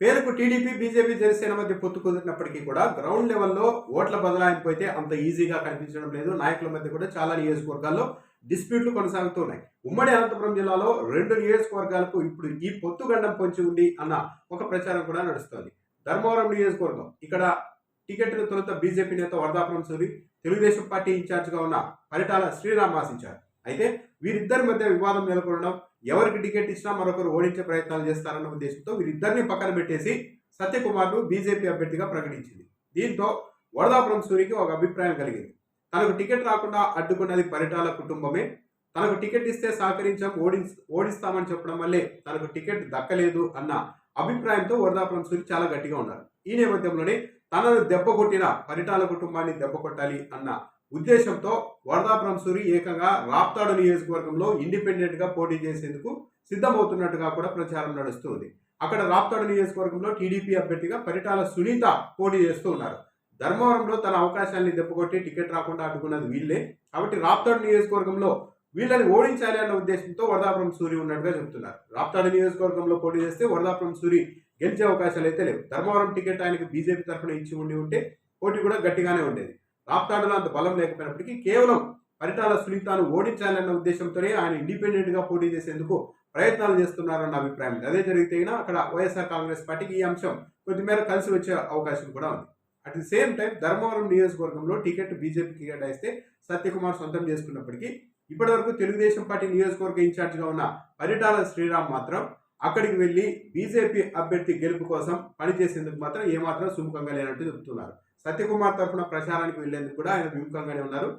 పేరుకు TDP BJP Janasena మధ్య పొత్తు కుదిరినప్పటికీ కూడా గ్రౌండ్ లెవెల్లో ఓట్ల బదలాయింపు అయితే అంత ఈజీగా కనిపించడం లేదు. నాయకుల మధ్య కూడా చాలా నియోజకవర్గాల్లో డిస్ప్యూట్లు కొనసాగుతున్నాయి ఉమ్మడి అనంతపురం జిల్లాలో రెండు నియోజకవర్గాలకు ఇప్పుడు ఈ పొత్తు గండం పొంచి ఉంది అన్న ఒక ప్రచారం కూడా నడుస్తోంది. ధర్మవరం నియోజకవర్గం ఇక్కడ టికెట్ను తొలుత బీజేపీ నేత వరదాపురం సూరి తెలుగుదేశం పార్టీ ఇన్ఛార్జ్గా ఉన్న పరిటాల శ్రీరామ్ ఆశించారు. అయితే వీరిద్దరి మధ్య వివాదం నెలకొనడం ఎవరికి టికెట్ ఇచ్చినా మరొకరు ఓడించే ప్రయత్నాలు చేస్తారన్న ఉద్దేశంతో వీరిద్దరిని పక్కన పెట్టేసి సత్యకుమార్ను బీజేపీ అభ్యర్థిగా ప్రకటించింది. దీంతో వరదాపురం సూరికి ఒక అభిప్రాయం కలిగింది. తనకు టికెట్ రాకుండా అడ్డుకున్నది పరిటాల కుటుంబమే. తనకు టికెట్ ఇస్తే సహకరించాం ఓడి ఓడిస్తామని చెప్పడం వల్లే తనకు టికెట్ దక్కలేదు అన్న అభిప్రాయంతో వరదాపురం సూరి చాలా గట్టిగా ఉన్నారు. ఈ నేపథ్యంలోనే తనను దెబ్బ కొట్టిన పరిటాల కుటుంబాన్ని దెబ్బ కొట్టాలి అన్న ఉద్దేశంతో వరదాపురం సూరి ఏకంగా రాప్తాడు నియోజకవర్గంలో ఇండిపెండెంట్గా పోటీ చేసేందుకు సిద్ధమవుతున్నట్టుగా కూడా ప్రచారం నడుస్తుంది. అక్కడ రాప్తాడు నియోజకవర్గంలో టీడీపీ అభ్యర్థిగా పరిటాల సునీత పోటీ చేస్తూ ఉన్నారు. ధర్మవరంలో తన అవకాశాన్ని దెబ్బకొట్టి టికెట్ రాకుండా అడ్డుకున్నది వీళ్ళే. కాబట్టి రాప్తాడు నియోజకవర్గంలో వీళ్ళని ఓడించాలి అన్న ఉద్దేశంతో వరదాపురం సూరి ఉన్నట్టుగా చెబుతున్నారు. రాప్తాడు నియోజకవర్గంలో పోటీ చేస్తే వరదాపురం సూరి గెలిచే అవకాశాలు అయితే లేవు. ధర్మవరం టికెట్ ఆయనకు బీజేపీ తరఫున ఇచ్చి ఉండి ఉంటే పోటీ కూడా గట్టిగానే ఉండేది. రాప్తాడులో అంత బలం లేకపోయినప్పటికీ కేవలం పరిటాల సునీతాను ఓడించాలన్న ఉద్దేశంతోనే ఆయన ఇండిపెండెంట్గా పోటీ చేసేందుకు ప్రయత్నాలు చేస్తున్నారన్న అభిప్రాయం అదే జరిగితే అయినా అక్కడ వైఎస్ఆర్ కాంగ్రెస్ పార్టీకి ఈ అంశం కొద్దిమేర కలిసి వచ్చే అవకాశం కూడా ఉంది. At the same time Dharmavaram నియోజకవర్గంలో టికెట్ బీజేపీకి కేటాయిస్తే సత్యకుమార్ సొంతం చేసుకున్నప్పటికీ ఇప్పటివరకు తెలుగుదేశం పార్టీ నియోజకవర్గ ఇన్ఛార్జిగా ఉన్న పరిటాల శ్రీరామ్ మాత్రం అక్కడికి వెళ్ళి బీజేపీ అభ్యర్థి గెలుపు కోసం పనిచేసేందుకు మాత్రం ఏమాత్రం సుముఖంగా లేనట్టు చెబుతున్నారు సత్యకుమార్ తరఫున ప్రచారానికి వెళ్ళేందుకు కూడా ఆయన విముఖంగానే ఉన్నారు.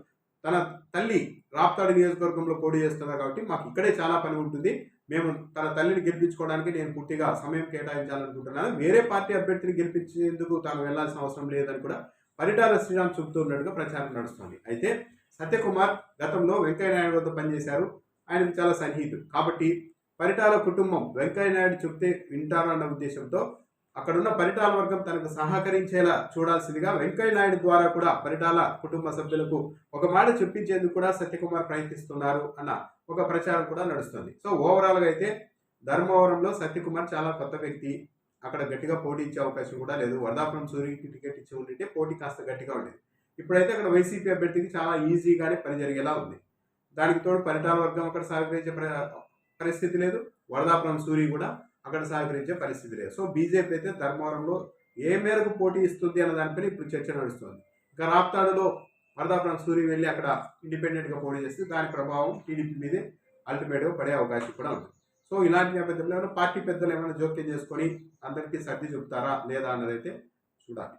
తన తల్లి రాప్తాడు నియోజకవర్గంలో పోటీ చేస్తున్నారు కాబట్టి మాకు ఇక్కడే చాలా పని ఉంటుంది. మేము తన తల్లిని గెలిపించుకోవడానికి నేను పూర్తిగా సమయం కేటాయించాలనుకుంటున్నాను. వేరే పార్టీ అభ్యర్థిని గెలిపించేందుకు తాను వెళ్ళాల్సిన అవసరం లేదని కూడా పరిటాల శ్రీరామ్ చెబుతున్నట్టుగా ప్రచారం నడుస్తుంది. అయితే సత్యకుమార్ గతంలో వెంకయ్యనాయుడు వద్ద పనిచేశారు. ఆయన చాలా సన్నిహితుడు. కాబట్టి పరిటాల కుటుంబం వెంకయ్యనాయుడు చెప్తే వింటారు అన్న ఉద్దేశంతో అక్కడున్న పరిటాల వర్గం తనకు సహకరించేలా చూడాల్సిందిగా వెంకయ్య నాయుడు ద్వారా కూడా పరిటాల కుటుంబ సభ్యులకు ఒక మాట చెప్పించేందుకు కూడా సత్యకుమార్ ప్రయత్నిస్తున్నారు అన్న ఒక ప్రచారం కూడా నడుస్తుంది. సో ఓవరాల్గా అయితే ధర్మవరంలో సత్యకుమార్ చాలా కొత్త వ్యక్తి. అక్కడ గట్టిగా పోటీ ఇచ్చే అవకాశం కూడా లేదు. వరదాపురం సూరికి టికెట్ ఇచ్చి ఉండింటే పోటీ కాస్త గట్టిగా ఉండేది. ఇప్పుడైతే అక్కడ వైసీపీ అభ్యర్థికి చాలా ఈజీగానే పని జరిగేలా ఉంది. దానికి తోడు పరిటాల వర్గం అక్కడ సహకరించే ప్ర- పరిస్థితి లేదు. వరదాపురం సూరి కూడా అక్కడ సహకరించే పరిస్థితి లేదు. సో బీజేపీ అయితే ధర్మవరంలో ఏ మేరకు పోటీ ఇస్తుంది అన్న దానిపైన ఇప్పుడు చర్చ నడుస్తుంది. ఇంకా రాప్తాడులో వరదాపురం సూరి వెళ్ళి అక్కడ ఇండిపెండెంట్గా పోటీ చేస్తే దాని ప్రభావం టీడీపీ మీదే అల్టిమేట్గా పడే అవకాశం కూడా ఉంది. సో ఇలాంటి నేపథ్యంలో ఏమైనా పార్టీ పెద్దలు ఏమైనా జోక్యం చేసుకొని అందరికీ సర్ది చెప్తారా లేదా అన్నదైతే చూడాలి.